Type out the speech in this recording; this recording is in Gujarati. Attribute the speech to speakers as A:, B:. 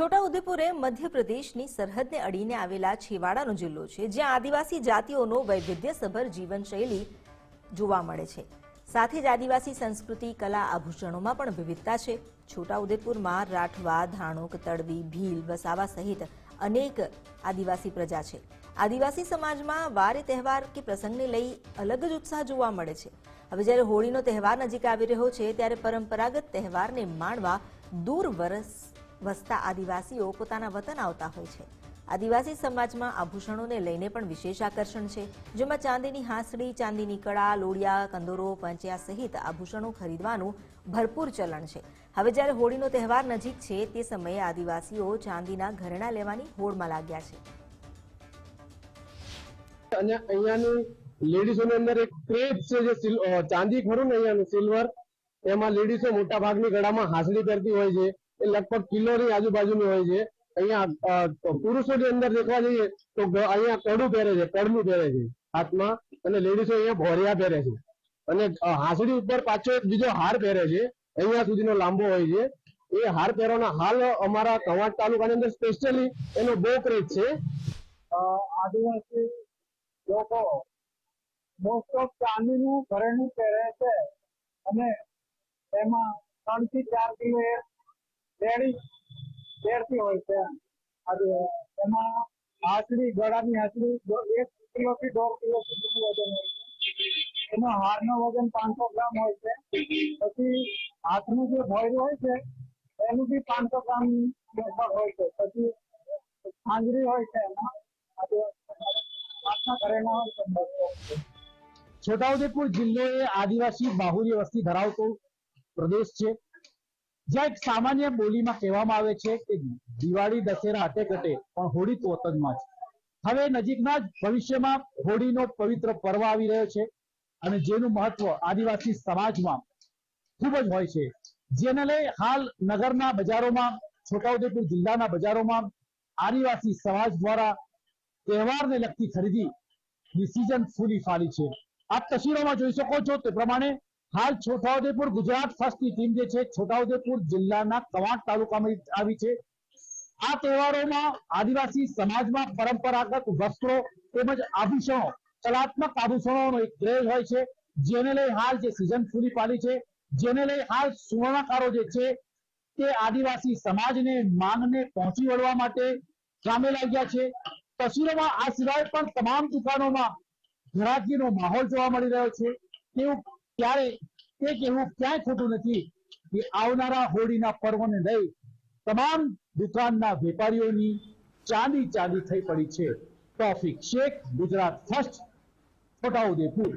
A: છોટાઉદેપુર એ મધ્યપ્રદેશની સરહદને અડીને આવેલા છેવાડાનો જિલ્લો છે, જ્યાં આદિવાસી જાતિઓનો વૈવિધ્યસભર જીવનશૈલી જોવા મળે છે. સાથે જ આદિવાસી સંસ્કૃતિ, કલા આભૂષણોમાં પણ વિવિધતા છે. છોટાઉદેપુરમાં રાઠવા, ધાણુક તડવી ભીલ, વસાવા સહિત અનેક આદિવાસી પ્રજા છે. આદિવાસી સમાજમાં વારે તહેવાર કે પ્રસંગને લઈ અલગ જ ઉત્સાહ જોવા મળે છે. હવે જ્યારે હોળીનો તહેવાર નજીક આવી રહ્યો છે, ત્યારે પરંપરાગત તહેવારને માણવા દૂર વરસ વસતા આદિવાસીઓ પોતાના વતન આવતા હોય છે. આદિવાસી સમાજમાં આભૂષણોને લઈને પણ વિશેષ આકર્ષણ છે. જેમાં ચાંદીની હાંસડી, ચાંદીની કળા લોડિયા કંદોરો, પંચ્યા સહિત આભૂષણો ખરીદવાનું ભરપૂર ચલણ છે. હવે જ્યારે હોળીનો તહેવાર નજીક છે, તે સમયે આદિવાસીઓ ચાંદીના ઘરેણા લેવાની હોડમાં લાગ્યા છે.
B: લેડીઝોની અંદર એક ક્રેઝ છે જે ચાંદી ખરું ને અહીંયાનું, સિલ્વર? એમાં લેડીઝો મોટા ભાગની ગળામાં હાસડી કરતી હોય છે. એ લગભગ કિલોની આજુબાજુની હોય છે. અહીંયા પુરુષોની અંદર દેખવા જઈએ તો અહીંયા કડું પહેરે છે કડમું પહેરે છે હાથમાં અને લેડીઝો અહીંયા ભોરિયા પહેરે છે. અને હાંસડી ઉપર પાછો એક બીજો હાર પહેરે છે, અહીંયા સુધીનો લાંબો હોય છે. એ હાર પહેરવાના હાલ અમારા કવાંટ તાલુકાની અંદર સ્પેશિયલી એનો બહુ ક્રેઝ છે
C: આદિવાસી લોકો મોસ્ટ ઓફ ચાંદીનું ઘરેણું પહેરે છે અને એમાં ત્રણથી ચાર કિલો એ બેડી હોય છે આદિવાસી. એમાં હાથડી ગળાની હાસડી એક કિલો થી દોઢ કિલો સુધીનું વજન હોય છે એનો હારનો વજન પાંચસો ગ્રામ હોય છે પછી હાથનું જે ભોયર હોય છે, એનું બી પાંચસો ગ્રામ લગભગ હોય છે પછી ખાંજરી હોય છે એમાં આજે હાથના ઘરેણા હોય છે, બસો.
D: છોટાઉદેપુર જિલ્લો એ આદિવાસી બાહુલ્ય વસ્તી ધરાવતો પ્રદેશ છે જ્યાં એક સામાન્ય બોલીમાં કહેવામાં આવે છે કે દિવાળી દશેરા હટે ઘટે, પણ હોળી તો વતનમાં છે હવે નજીકના જ ભવિષ્યમાં હોળીનો પવિત્ર પર્વ આવી રહ્યો છે અને જેનું મહત્વ આદિવાસી સમાજમાં ખૂબ જ હોય છે. જેને લઈ હાલ નગરના બજારોમાં, છોટાઉદેપુર જિલ્લાના બજારોમાં આદિવાસી સમાજ દ્વારા તહેવારને લગતી ખરીદી ની સિઝન ફૂલી ફાલી છે. આપ તસવીરોમાં જોઈ શકો છો તે પ્રમાણે હાલ છોટાઉદેપુર ગુજરાત ફર્સ્ટની ટીમ જે છે, છોટાઉદેપુર જિલ્લાના કવાંટ તાલુકામાં આવી છે. આ તહેવારોમાં આદિવાસી સમાજમાં પરંપરાગત વસ્ત્રો તેમજ આભૂષણો, કલાત્મક આભૂષણોનો એક ક્રેઝ હોય છે, જેને લઈ હાલ જે સિઝન ફૂલી પાડી છે, જેને લઈ હાલ સુવર્ણકારો જે છે, તે આદિવાસી સમાજને માંગને પહોંચી વળવા માટે કામે લાગ્યા છે. તસવીરોમાં આ સિવાય પણ તમામ દુકાનોમાં ઘરાકીનો માહોલ જોવા મળી રહ્યો છે. તેવું ક્યારે તે કહેવું ક્યાંય ખોટું નથી કે આવનારા હોળીના પર્વને લઈ તમામ દુકાનના વેપારીઓની ચાંદી ચાંદી થઈ પડી છે. ટોફિક શેખ ગુજરાત ફર્સ્ટ છોટાઉદેપુર